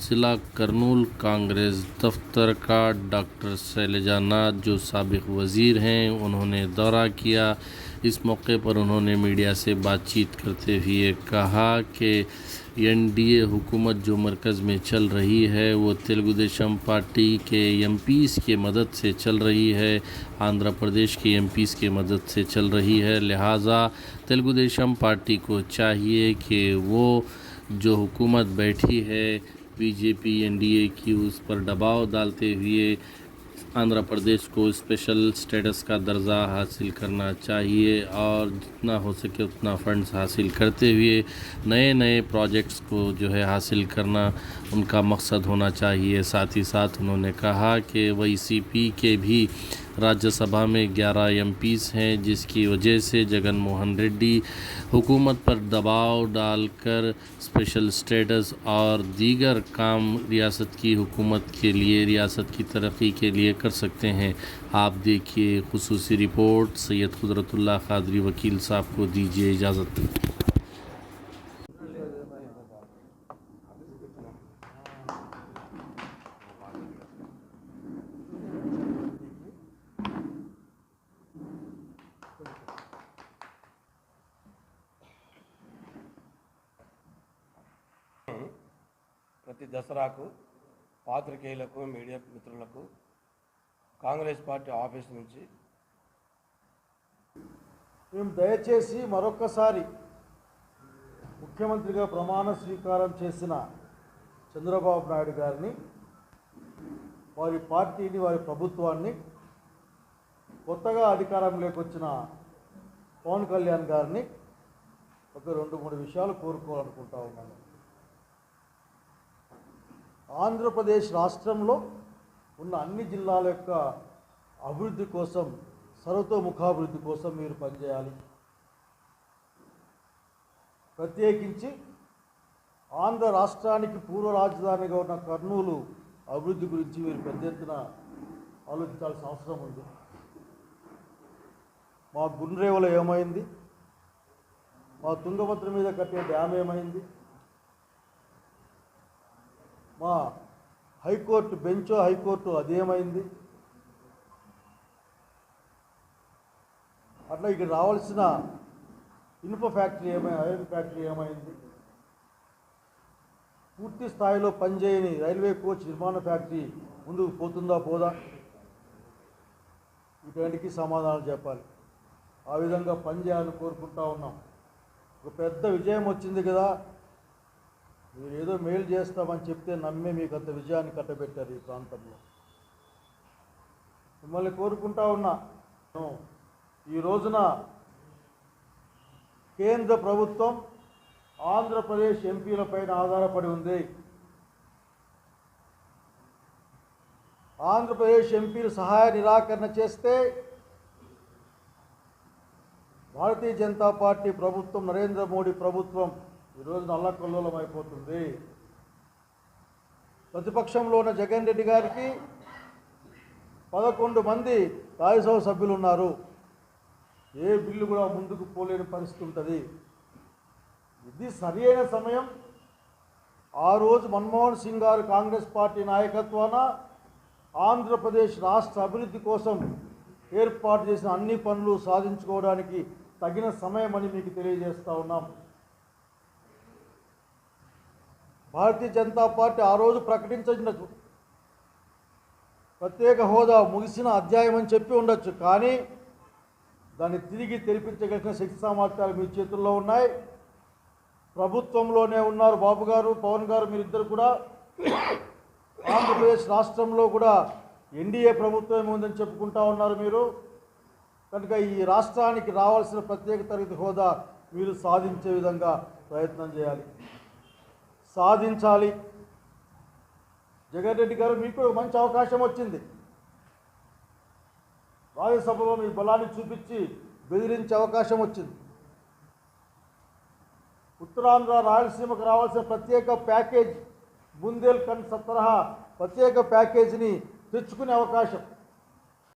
ضلع کرنول کانگریس دفتر کا ڈاکٹر شیلجا جو سابق وزیر ہیں، انہوں نے دورہ کیا۔ اس موقع پر انہوں نے میڈیا سے بات چیت کرتے ہوئے کہا کہ این ڈی اے حکومت جو مرکز میں چل رہی ہے، وہ تلگو دیشم پارٹی کے ایم پیس کے مدد سے چل رہی ہے، آندھرا پردیش کے ایم پیس کے مدد سے چل رہی ہے۔ لہٰذا تلگو دیشم پارٹی کو چاہیے کہ وہ جو حکومت بیٹھی ہے بی جے پی، این ڈی اے کی اس پر دباؤ ڈالتے ہوئے آندھرا پردیش کو اسپیشل سٹیٹس کا درجہ حاصل کرنا چاہیے اور جتنا ہو سکے اتنا فنڈز حاصل کرتے ہوئے نئے نئے پروجیکٹس کو جو ہے حاصل کرنا ان کا مقصد ہونا چاہیے۔ ساتھ ہی ساتھ انہوں نے کہا کہ وہ سی پی کے بھی راجیہ سبھا میں گیارہ ایم پیز ہیں، جس کی وجہ سے جگن موہن ریڈی حکومت پر دباؤ ڈال کر اسپیشل اسٹیٹس اور دیگر کام ریاست کی حکومت کے لیے، ریاست کی ترقی کے لیے کر سکتے ہیں۔ آپ دیکھیے خصوصی رپورٹ، سید قدرت اللہ قادری وکیل صاحب کو دیجیے اجازت۔ ప్రతి దసరాకు పాత్రికేయులకు మీడియా మిత్రులకు కాంగ్రెస్ పార్టీ ఆఫీస్ నుంచి మేము దయచేసి మరొక్కసారి ముఖ్యమంత్రిగా ప్రమాణ స్వీకారం చేసిన చంద్రబాబు నాయుడు గారిని వారి పార్టీని వారి ప్రభుత్వాన్ని కొత్తగా అధికారంలోకి వచ్చిన పవన్ కళ్యాణ్ గారిని ఒక రెండు మూడు విషయాలు కోరుకోవాలనుకుంటా ఉన్నాను. ఆంధ్రప్రదేశ్ రాష్ట్రంలో ఉన్న అన్ని జిల్లాల యొక్క అభివృద్ధి కోసం సర్వతోముఖాభివృద్ధి కోసం మీరు పనిచేయాలి. ప్రత్యేకించి ఆంధ్ర రాష్ట్రానికి పూర్వ రాజధానిగా ఉన్న కర్నూలు అభివృద్ధి గురించి మీరు పెద్ద ఎత్తున ఆలోచించాల్సిన అవసరం ఉంది. మా గుండ్రేవలో ఏమైంది? మా తుంగభద్ర మీద కట్టే డ్యామ్ ఏమైంది? మా హైకోర్టు బెంచో హైకోర్టు అదేమైంది? అట్లా ఇక్కడ రావాల్సిన ఇనుప ఫ్యాక్టరీ ఏమై ఐరన్ ఫ్యాక్టరీ ఏమైంది? పూర్తి స్థాయిలో పనిచేయని రైల్వే కోచ్ నిర్మాణ ఫ్యాక్టరీ ముందుకు పోతుందా పోదా? వీటన్నిటికీ సమాధానాలు చెప్పాలి. ఆ విధంగా పనిచేయాలని కోరుకుంటా ఉన్నాం. ఒక పెద్ద విజయం వచ్చింది కదా మీరు ఏదో మేలు చేస్తామని చెప్తే నమ్మే మీకు అంత విజయాన్ని కట్టబెట్టారు ఈ ప్రాంతంలో. మిమ్మల్ని కోరుకుంటా ఉన్నా ఈ రోజున కేంద్ర ప్రభుత్వం ఆంధ్రప్రదేశ్ ఎంపీలపైన ఆధారపడి ఉంది. ఆంధ్రప్రదేశ్ ఎంపీలు సహాయ నిరాకరణ చేస్తే భారతీయ జనతా పార్టీ ప్రభుత్వం నరేంద్ర మోడీ ప్రభుత్వం ఈరోజు నల్లకొల్లోలం అయిపోతుంది. ప్రతిపక్షంలో ఉన్న జగన్ రెడ్డి గారికి పదకొండు మంది రాజ్యసభ సభ్యులు ఉన్నారు ఏ బిల్లు కూడా ముందుకు పోలేని పరిస్థితి ఉంటుంది. ఇది సరి అయిన సమయం. ఆ రోజు మన్మోహన్ సింగ్ గారు కాంగ్రెస్ పార్టీ నాయకత్వాన ఆంధ్రప్రదేశ్ రాష్ట్ర అభివృద్ధి కోసం ఏర్పాటు చేసిన అన్ని పనులు సాధించుకోవడానికి తగిన సమయం అని మీకు తెలియజేస్తా ఉన్నాం. భారతీయ జనతా పార్టీ ఆ రోజు ప్రకటించిన ప్రత్యేక హోదా ముగిసిన అధ్యాయం అని చెప్పి ఉండొచ్చు. కానీ దాన్ని తిరిగి తెరిపించగలిగిన శక్తి సామర్థ్యాలు మీ చేతుల్లో ఉన్నాయి. ప్రభుత్వంలోనే ఉన్నారు బాబు గారు పవన్ గారు మీరిద్దరు కూడా. ఆంధ్రప్రదేశ్ రాష్ట్రంలో కూడా ఎన్డీఏ ప్రభుత్వం ఉందని చెప్పుకుంటా ఉన్నారు మీరు. కనుక ఈ రాష్ట్రానికి రావాల్సిన ప్రత్యేక తరగతి హోదా మీరు సాధించే విధంగా ప్రయత్నం చేయాలి. సాధించాలి. జగన్ రెడ్డి గారు మీకు మంచి అవకాశం వచ్చింది. రాజ్యసభలో మీ బలాన్ని చూపించి బెదిరించే అవకాశం వచ్చింది. ఉత్తరాంధ్ర రాయలసీమకు రావాల్సిన ప్రత్యేక ప్యాకేజ్ బుందేల్ ఖండ్ తరహా ప్రత్యేక ప్యాకేజీని తెచ్చుకునే అవకాశం.